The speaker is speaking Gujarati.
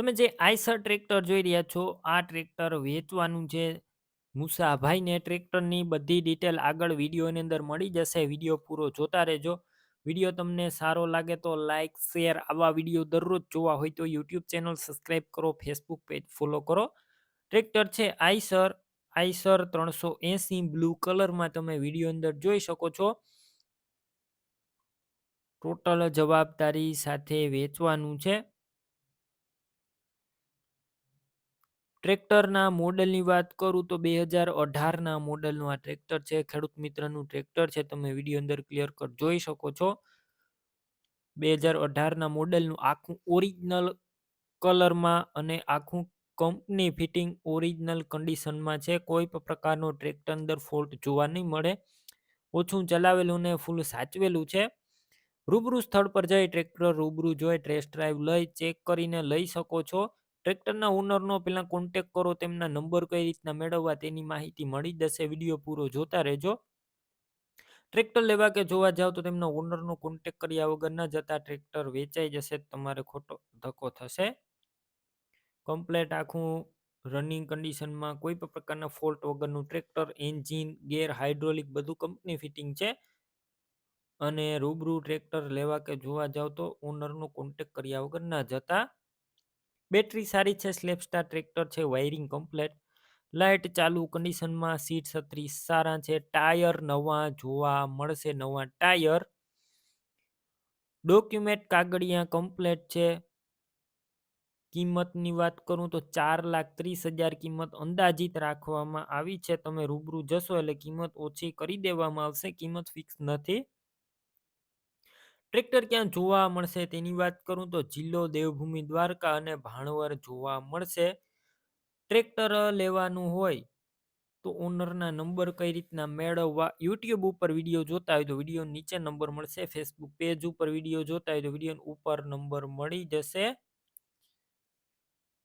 તમે જે આઈસર ટ્રેક્ટર જોઈ રહ્યા છો, આ ટ્રેક્ટર વેચવાનું છે. મુસાભાઈને ટ્રેક્ટરની બધી ડિટેલ આગળ વિડીયોની અંદર મળી જશે. વીડિયો પૂરો જોતા રહેજો. વીડિયો તમને સારો લાગે તો લાઇક શેર આવા વીડિયો દરરોજ જોવા હોય તો યુટ્યુબ ચેનલ સબસ્ક્રાઈબ કરો, ફેસબુક પેજ ફોલો કરો. ટ્રેક્ટર છે આઈસર. આઈસર ત્રણસો એસી બ્લુ કલરમાં તમે વીડિયો અંદર જોઈ શકો છો. ટોટલ જવાબદારી સાથે વેચવાનું છે. ટ્રેક્ટરના મોડલની વાત કરું તો બે હજાર અઢારના મોડલનું આ ટ્રેક્ટર છે, ખેડૂત મિત્રનું ટ્રેક્ટર છે, તમે વીડિયો અંદર ક્લિયર કટ જોઈ શકો છો. બે હજાર અઢારના મોડલનું આખું ઓરિજિનલ કલરમાં અને આખું કંપની ફિટિંગ ઓરિજિનલ કન્ડિશનમાં છે. કોઈ પણ પ્રકારનો ટ્રેક્ટર અંદર ફોલ્ટ જોવા નહીં મળે. ઓછું ચલાવેલું ને ફૂલ સાચવેલું છે. રૂબરૂ સ્થળ પર જઈ ટ્રેક્ટર રૂબરૂ જોઈ, ટેસ્ટ ડ્રાઈવ લઈ, ચેક કરીને લઈ શકો છો. ટ્રેક્ટરના ઓનરનો પહેલાં કોન્ટેક કરો, તેમના નંબર કઈ રીતના મેળવવા તેની માહિતી મળી જશે, વીડિયો પૂરો જોતા રહેજો. ટ્રેક્ટર લેવા કે જોવા જાવ તો તેમના ઓનરનો કોન્ટેક કર્યા વગર ન જતા ટ્રેક્ટર વેચાઈ જશે, તમારે ખોટો ધક્કો થશે. કમ્પ્લેટ આખું રનિંગ કન્ડિશનમાં કોઈ પણ પ્રકારના ફોલ્ટ વગરનું ટ્રેક્ટર એન્જિન ગેર હાઇડ્રોલિક બધું કંપની ફિટિંગ છે. અને રૂબરૂ ટ્રેક્ટર લેવા કે જોવા જાવ તો ઓનરનો કોન્ટેક કર્યા વગર ના જતા. બેટરી સારી છે સ્લેપસ્ટાર ટ્રેક્ટર છે, વાયરિંગ કમ્પ્લેટ. લાઇટ ચાલુ, કન્ડિશનમાં સીટ છત્રી સારા છે, ટાયર નવા જોવા મળશે, નવા ટાયર. ડોક્યુમેન્ટ કાગળિયા કમ્પ્લેટ છે. કિંમતની વાત કરું તો ચાર લાખ ત્રીસ હજાર કિંમત અંદાજિત રાખવામાં આવી છે. તમે રૂબરૂ જશો એટલે કિંમત ઓછી કરી દેવામાં આવશે, કિંમત ફિક્સ નથી. ટ્રેક્ટર ક્યાં જોવા મળશે તેની વાત કરું તો જિલ્લો દેવભૂમિ દ્વારકા અને ભાણવર જોવા મળશે. ટ્રેક્ટર લેવાનું હોય તો ઓનરના નંબર કઈ રીતના મેળવવા યુટ્યુબ ઉપર વીડિયો જોતા હોય તો વીડિયો નીચે નંબર મળશે, ફેસબુક પેજ ઉપર વીડિયો જોતા હોય તો વીડિયો ઉપર નંબર મળી જશે.